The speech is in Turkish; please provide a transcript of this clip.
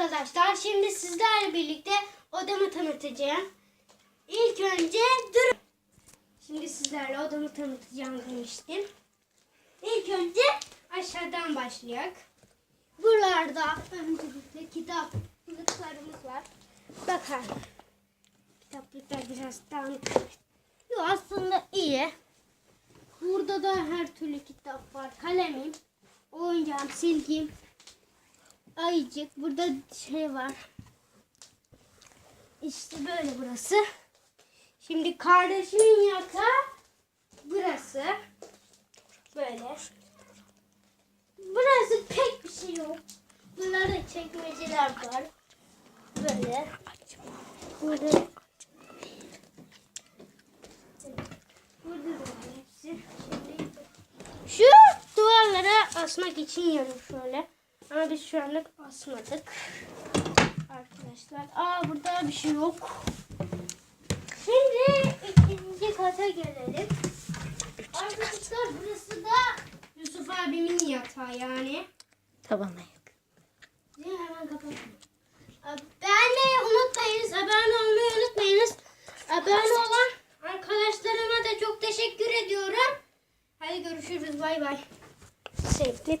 arkadaşlar şimdi sizlerle birlikte odamı tanıtacağım. İlk önce dur. Şimdi sizlerle odamı tanıtacağım demiştim. İlk önce aşağıdan başlayak. Buralarda öncelikle kitaplıklarımız var. Bakın. Kitaplıklar biraz dağınık. Yo, aslında iyi. Burada da her türlü kitap var. Kalemim, oyuncağım, silgim, ayıcık. Burada şey var. İşte böyle burası. Şimdi kardeşimin yatağı burası. Böyle. Burası pek bir şey yok. Bunlarda çekmeceler var. Böyle. Burada Burada da var hepsi. Şu duvarlara asmak için yanım şöyle. Ama biz şu anlık asmadık. Arkadaşlar. Aa burada bir şey yok. Şimdi ikinci kata gelelim. Arkadaşlar burası da Yusuf abimin yatağı yani. Tabana yak. Şimdi hemen kapatalım. Beğenmeyi unutmayınız. Abone olmayı unutmayınız. Abone olan arkadaşlarıma da çok teşekkür ediyorum. Hadi görüşürüz. Bay bay. Sevgili